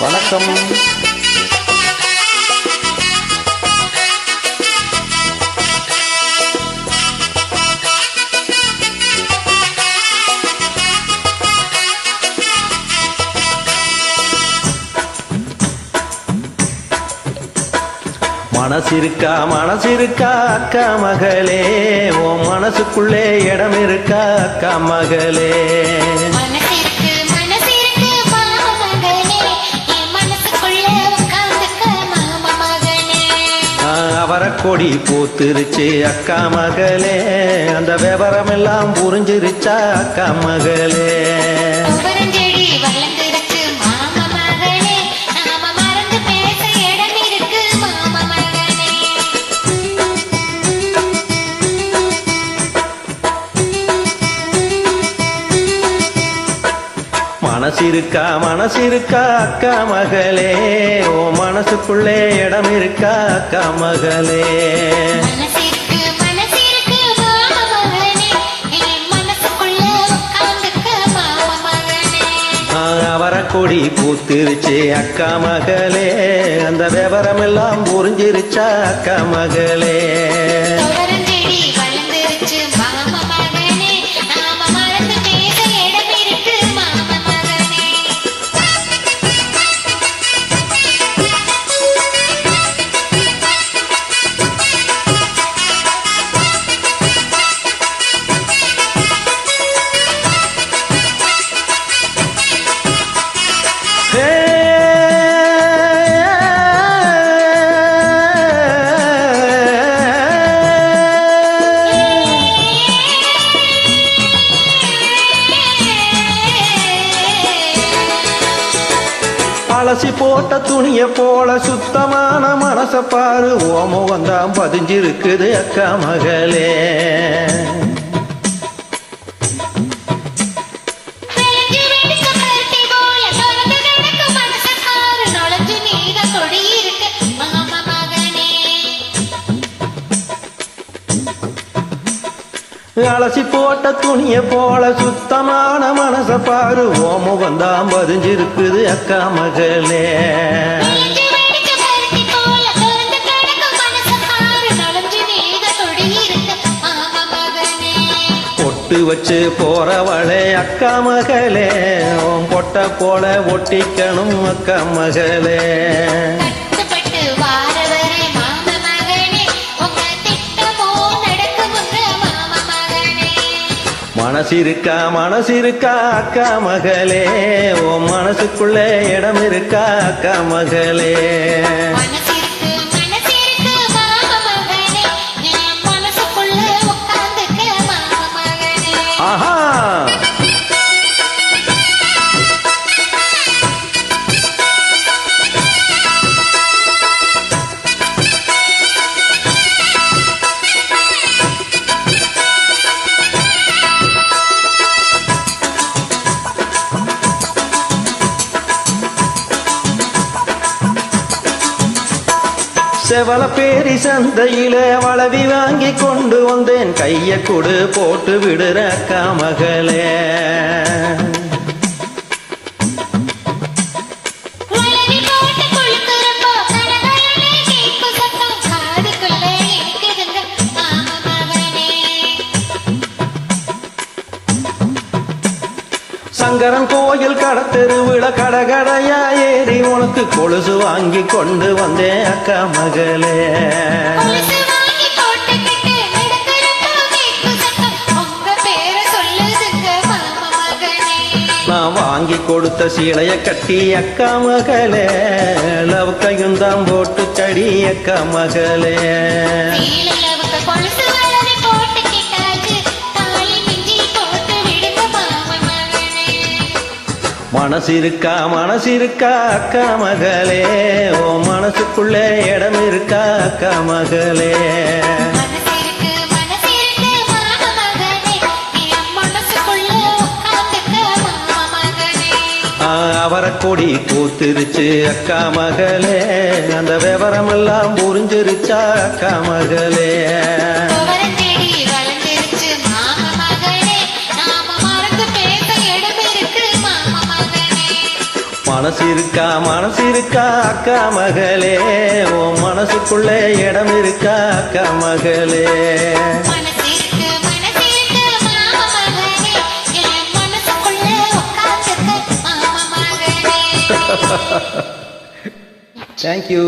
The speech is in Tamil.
வணக்கம். மனசிருக்கா மனசிருக்கா அக்கா மகளே. ஓ மனசுக்குள்ளே இடம் இருக்கா அக்கா மகளே. கொடி பூத்துருச்சு அக்கா மகளே. அந்த விவரம் எல்லாம் புரிஞ்சிருச்சா அக்கா மகளே? மனசிருக்கா மனசிருக்கா அக்கா மகளே. ஓ மனசுக்குள்ளே இடம் இருக்கா அக்கா மகளே. அவரக்கொடி பூத்திருச்சு அக்கா மகளே. அந்த விவரம் எல்லாம் புரிஞ்சிருச்சா அக்கா மகளே. அலசி போட்ட துணிய போல சுத்தமான மனச பாரு. ஓமம் வந்தா பதிஞ்சிருக்குது அக்கா மகளே. அலசி போட்ட துணிய போல சுத்தமான மனச பாரு. ஓமம் வந்தான் பதிஞ்சிருக்குது அக்கா மகளே. பொட்டு வச்சு போறவளே அக்கா மகளே. பொட்ட போல ஒட்டிக்கணும் அக்கா மகளே. மனசிருக்கா மனசிருக்கா அக்கா மகளே. உன் மனசுக்குள்ள இடம் இருக்கா அக்கா மகளே. மனசிருக்கு செவல பேரி சந்தையில வளவி வாங்கி கொண்டு வந்தேன். கைய கொடு போட்டு விடுற அக்கா மகளே உளவி போட்டு குளுக்குறப்போ கனகலனே கேட்கும் சத்தம். காதுக்குள்ள இனிக்குதுங்க மாமா மகனே சங்கரன் கோயில் கடத்தெருவிட கடகடையா ஏறி உனக்கு கொலுசு வாங்கி கொண்டு வந்தேன் அக்கா மகளே. நான் வாங்கி கொடுத்த சீலைய கட்டி அக்கா மகளே. லவ் கையும் தான் போட்டு சடி அக்கா மகளே. மனசிருக்கா மனசிருக்கா அக்கா மகளே. ஓ மனசுக்குள்ளே இடம் இருக்கா அக்கா மகளே. அவரக்கொடி பூத்திருச்சு அக்கா மகளே. அந்த விவரம் எல்லாம் புரிஞ்சிருச்சா அக்கா மகளே. மனசு இருக்கா அக்கா மகளே. உன் மனசுக்குள்ள இடம் இருக்கா அக்கா மகளே. மனசு இருக்கு மனசு இருக்கு தேங்க்யூ